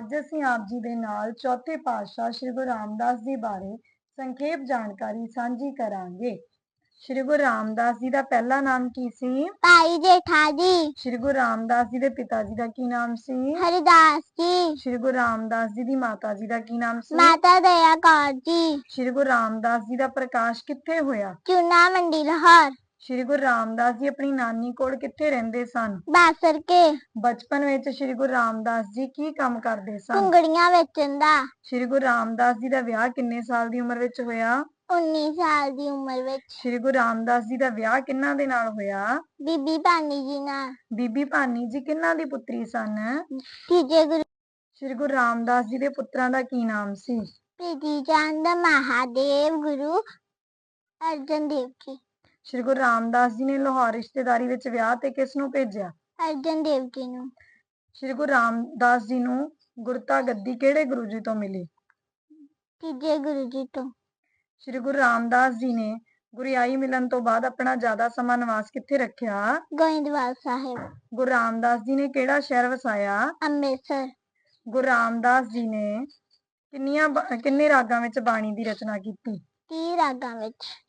ਅਸੀਂ ਆਪ ਜੀ ਦੇ ਨਾਲ ਚੌਥੇ ਪਾਤਸ਼ਾਹ ਸ੍ਰੀ ਗੁਰੂ ਰਾਮਦਾਸ ਜੀ ਬਾਰੇ ਸੰਖੇਪ ਜਾਣਕਾਰੀ ਸਾਂਝੀ ਕਰਾਂਗੇ। ਸ੍ਰੀ ਗੁਰੂ ਰਾਮਦਾਸ ਜੀ ਦਾ ਪਹਿਲਾ ਨਾਮ ਕੀ ਸੀ? ਭਾਈ ਜੇਠਾ ਜੀ। ਸ੍ਰੀ ਗੁਰੂ ਰਾਮਦਾਸ ਜੀ ਦੇ ਪਿਤਾ ਜੀ ਦਾ ਕੀ ਨਾਮ ਸੀ? ਹਰਿਦਾਸ ਜੀ। ਸ੍ਰੀ ਗੁਰੂ ਰਾਮਦਾਸ ਜੀ ਦੀ ਮਾਤਾ ਜੀ ਦਾ ਕੀ ਨਾਮ ਸੀ? ਮਾਤਾ ਦਇਆ ਕੌਰ ਜੀ। ਸ੍ਰੀ ਗੁਰੂ ਰਾਮਦਾਸ ਜੀ ਦਾ ਪ੍ਰਕਾਸ਼ ਕਿੱਥੇ ਹੋਇਆ? ਚੂਨਾ ਮੰਡੀ ਲਾਹੌਰ। ਸ੍ਰੀ ਗੁਰੂ ਰਾਮਦਾਸ ਜੀ ਆਪਣੀ ਨਾਨੀ ਕੋਲ ਕਿੱਥੇ ਰਹਿੰਦੇ ਸਨ? ਬਾਸਰ ਕੇ। ਬਚਪਨ ਵਿੱਚ ਸ੍ਰੀ ਗੁਰੂ ਰਾਮਦਾਸ ਜੀ ਕੀ ਕੰਮ ਕਰਦੇ ਸਨ? ਕੁੰਗੜੀਆਂ ਵੇਚਣ ਦਾ। ਸ੍ਰੀ ਗੁਰੂ ਰਾਮਦਾਸ ਜੀ ਦਾ ਵਿਆਹ ਕਿੰਨੇ ਸਾਲ ਦੀ ਉਮਰ ਵਿੱਚ ਹੋਇਆ? 19 ਸਾਲ ਦੀ ਉਮਰ ਵਿੱਚ। ਸ੍ਰੀ ਗੁਰੂ ਰਾਮਦਾਸ ਜੀ ਦਾ ਵਿਆਹ ਕਿੰਨਾਂ ਦੇ ਨਾਲ ਹੋਇਆ? ਬੀਬੀ ਭਾਨੀ ਜੀ ਨਾਲ। ਬੀਬੀ ਭਾਨੀ ਜੀ ਕਿੰਨਾਂ ਦੀ ਪੁੱਤਰੀ ਸਨ? ਤੀਜੇ ਗੁਰੂ ਸ੍ਰੀ ਗੁਰੂ ਰਾਮਦਾਸ ਜੀ ਦੇ ਪੁੱਤਰਾਂ ਦਾ ਕੀ ਨਾਮ ਸੀ? ਪ੍ਰੀਤੀ ਚੰਦ ਮਹਾਦੇਵ ਗੁਰੂ ਅਰਜਨ ਦੇਵ ਜੀ। ਸ੍ਰੀ ਗੁਰੂ ਰਾਮਦਾਸ ਜੀ ਨੇ ਲਾਹੌਰ ਰਿਸ਼ਤੇਦਾਰੀ ਵਿੱਚ ਵਿਆਹ ਤੇ ਕਿਸ ਨੂੰ ਭੇਜਿਆ? ਅਰਜਨ ਦੇਵ ਜੀ ਨੂੰ। ਸ੍ਰੀ ਗੁਰੂ ਰਾਮਦਾਸ ਜੀ ਨੂੰ ਗੁਰਤਾ ਗੱਦੀ ਕਿਹੜੇ ਗੁਰੂ ਜੀ ਤੋਂ ਮਿਲੀ? ਤੀਜੇ ਗੁਰੂ ਜੀ ਤੋਂ। ਸ੍ਰੀ ਗੁਰੂ ਰਾਮਦਾਸ ਜੀ ਨੇ ਗੁਰਿਆਈ ਮਿਲਣ ਤੋਂ ਬਾਅਦ ਆਪਣਾ ਜ਼ਿਆਦਾ ਸਮਾਂ ਨਿਵਾਸ ਕਿੱਥੇ ਰੱਖਿਆ? ਗੋਇੰਦਵਾਲ ਸਾਹਿਬ। ਗੁਰੂ ਰਾਮਦਾਸ ਜੀ ਨੇ ਕਿਹੜਾ ਸ਼ਹਿਰ ਵਸਾਇਆ? ਅੰਮ੍ਰਿਤਸਰ। ਗੁਰੂ ਰਾਮਦਾਸ ਜੀ ਨੇ ਕਿੰਨੀਆਂ ਕਿੰਨੇ ਰਾਗਾਂ ਵਿੱਚ ਬਾਣੀ ਦੀ ਰਚਨਾ ਕੀਤੀ? 30 ਰਾਗਾਂ ਵਿੱਚ।